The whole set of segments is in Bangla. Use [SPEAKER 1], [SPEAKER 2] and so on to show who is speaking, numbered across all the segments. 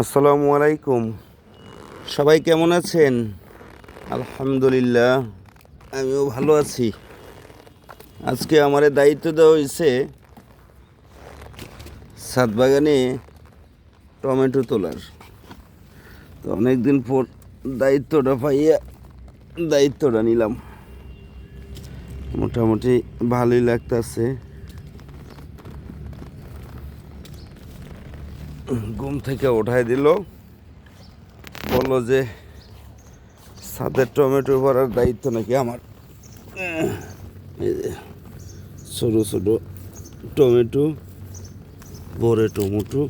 [SPEAKER 1] আসসালামু আলাইকুম। সবাই কেমন আছেন? আলহামদুলিল্লাহ, আমিও ভালো আছি। আজকে আমার দায়িত্ব দেওয়া হয়েছে সাত বাগানে টমেটো তোলার। তো অনেক দিন পর দায়িত্বটা পাইয়া দায়িত্বটা নিলাম। মোটামুটি ভালোই লাগতেছে। ঘুম থেকে উঠাই দিল। বলল যে, ছাদের টমেটো ভরার দায়িত্ব নাকি আমার? ছোটো ছোটো টমেটো বড়ে টমেটো।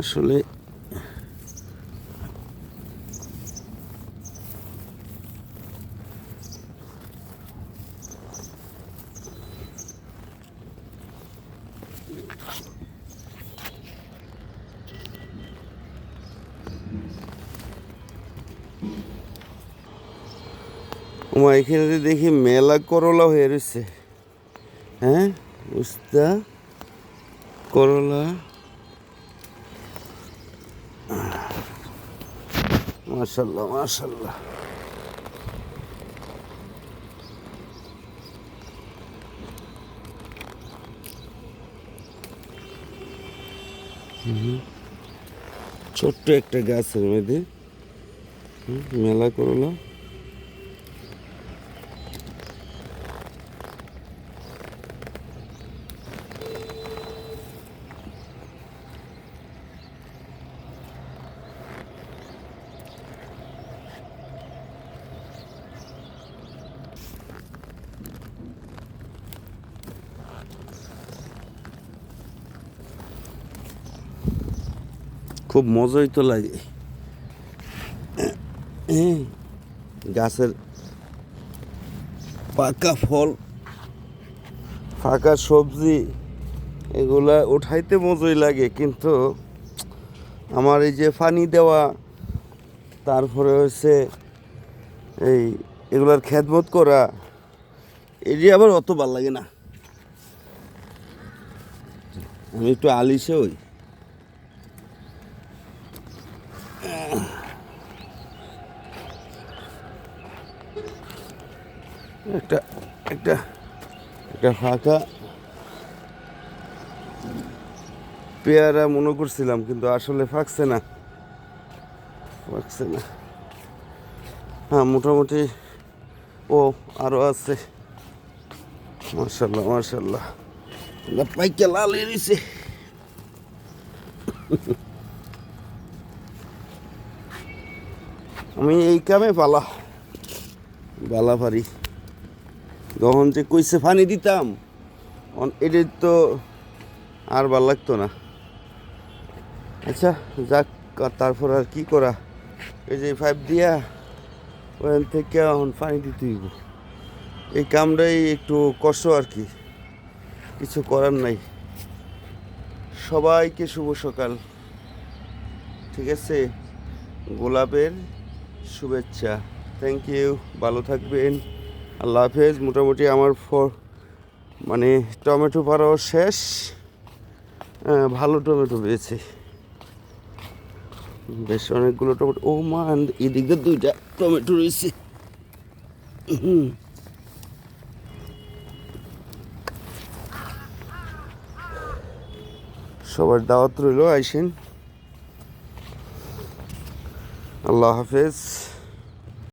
[SPEAKER 1] আসলে আমার এখানে দেখি মেলা করলা হয়ে রয়েছে। হ্যাঁ উস্তা, করলা। মাশাল্লাহ মাশাল্লাহ। ছোট্ট একটা গাছের মধ্যে মেলা করলা। খুব মজাই তো লাগে। গাছের পাকা ফল ফাঁকা সবজি, এগুলা উঠাইতে মজাই লাগে, কিন্তু আমার এই যে পানি দেওয়া, তারপরে হচ্ছে এই এগুলার খেদমত করা, এটি আবার অত ভালো লাগে না। আমি একটু আলিশে হই। একটা একটা একটা ফাঁকা পেয়ারা মনে করছিলাম, কিন্তু আসলে ফাঁকছে না। ফাঁকছে না। হ্যাঁ মোটামুটি ও আরও আছে। মার্শাল্লাহ মার্শাল্লাহ পাইকে লাল এরিছে আমি এই কামে পালা বালা পারি যখন যে কইসে পানি দিতাম এদের তো আর ভালো লাগতো না। আচ্ছা যাক তারপর আর কি করা? এই যে পাইপ দিয়া ওখান থেকে এখন পানি দিতে হইব। এই কামটাই একটু কষ্ট আর কি। কিছু করার নাই। সবাইকে শুভ সকাল। ঠিক আছে? গোলাপের শুভেচ্ছা। থ্যাংক ইউ ভালো থাকবেন। আল্লাহ হাফেজ মোটামুটি আমার মানে টমেটো পাড়াও শেষ। হ্যাঁ, ভালো টমেটো পেয়েছে। বেশ অনেকগুলো টমেটো ও মা এদিক দুইটা টমেটো রয়েছে। সবার দাওয়াত রইল আইসেন। আল্লাহ হাফেজ।